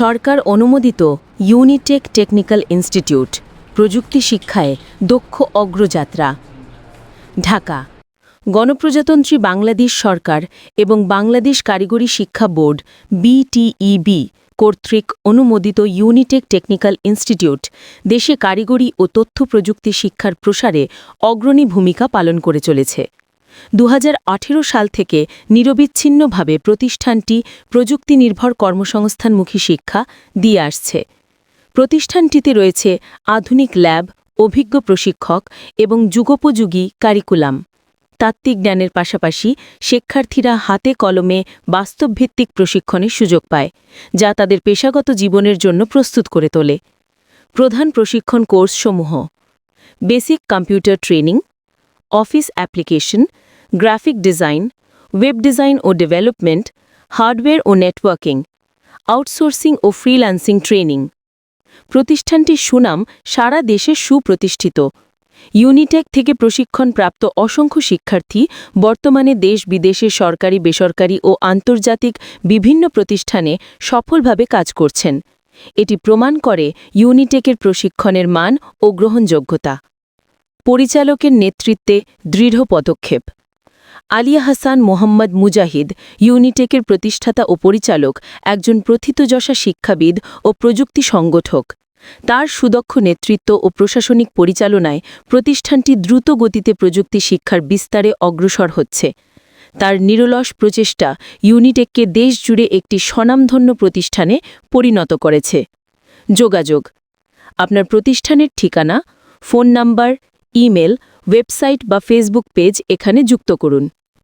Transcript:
সরকার অনুমোদিত Unitech technical institute প্রযুক্তি শিক্ষায় দক্ষ অগ্রযাত্রা। ঢাকা। গণপ্রজাতন্ত্রী বাংলাদেশ সরকার এবং বাংলাদেশ কারিগরি শিক্ষা বোর্ড বিটিইবি কর্তৃক অনুমোদিত ইউনিটেক টেকনিক্যাল ইনস্টিটিউট দেশে কারিগরি ও তথ্য প্রযুক্তি শিক্ষার প্রসারে অগ্রণী ভূমিকা পালন করে চলেছে। দু হাজার আঠেরো সাল থেকে নিরবিচ্ছিন্নভাবে প্রতিষ্ঠানটি প্রযুক্তি নির্ভর কর্মসংস্থানমুখী শিক্ষা দিয়ে আসছে। প্রতিষ্ঠানটিতে রয়েছে আধুনিক ল্যাব, অভিজ্ঞ প্রশিক্ষক এবং যুগোপযোগী কারিকুলাম। তাত্ত্বিক জ্ঞানের পাশাপাশি শিক্ষার্থীরা হাতে কলমে বাস্তবভিত্তিক প্রশিক্ষণের সুযোগ পায়, যা তাদের পেশাগত জীবনের জন্য প্রস্তুত করে তোলে। প্রধান প্রশিক্ষণ কোর্সসমূহ। Basic computer training office application, graphic design, web design ও ডেভেলপমেন্ট, হার্ডওয়্যার ও নেটওয়ার্কিং, আউটসোর্সিং ও ফ্রিল্যান্সিং ট্রেনিং। প্রতিষ্ঠানটির সুনাম সারা দেশে সুপ্রতিষ্ঠিত। ইউনিটেক থেকে প্রশিক্ষণপ্রাপ্ত অসংখ্য শিক্ষার্থী বর্তমানে দেশ বিদেশে সরকারি, বেসরকারি ও আন্তর্জাতিক বিভিন্ন প্রতিষ্ঠানে সফলভাবে কাজ করছেন। এটি প্রমাণ করে ইউনিটেকের প্রশিক্ষণের মান ও গ্রহণযোগ্যতা। পরিচালকের নেতৃত্বে দৃঢ় পদক্ষেপ। আলিয়া হাসান মোহাম্মদ মুজাহিদ, ইউনিটেকের প্রতিষ্ঠাতা ও পরিচালক, একজন প্রথিতযশা শিক্ষাবিদ ও প্রযুক্তি সংগঠক। তার সুদক্ষ নেতৃত্ব ও প্রশাসনিক পরিচালনায় প্রতিষ্ঠানটি দ্রুত গতিতে প্রযুক্তি শিক্ষার বিস্তারে অগ্রসর হচ্ছে। তার নিরলস প্রচেষ্টা ইউনিটেককে দেশজুড়ে একটি স্বনামধন্য প্রতিষ্ঠানে পরিণত করেছে। যোগাযোগ। আপনার প্রতিষ্ঠানের ঠিকানা, ফোন নাম্বার ইমেল ওয়েবসাইট বা ফেসবুক পেজ এখানে যুক্ত করুন।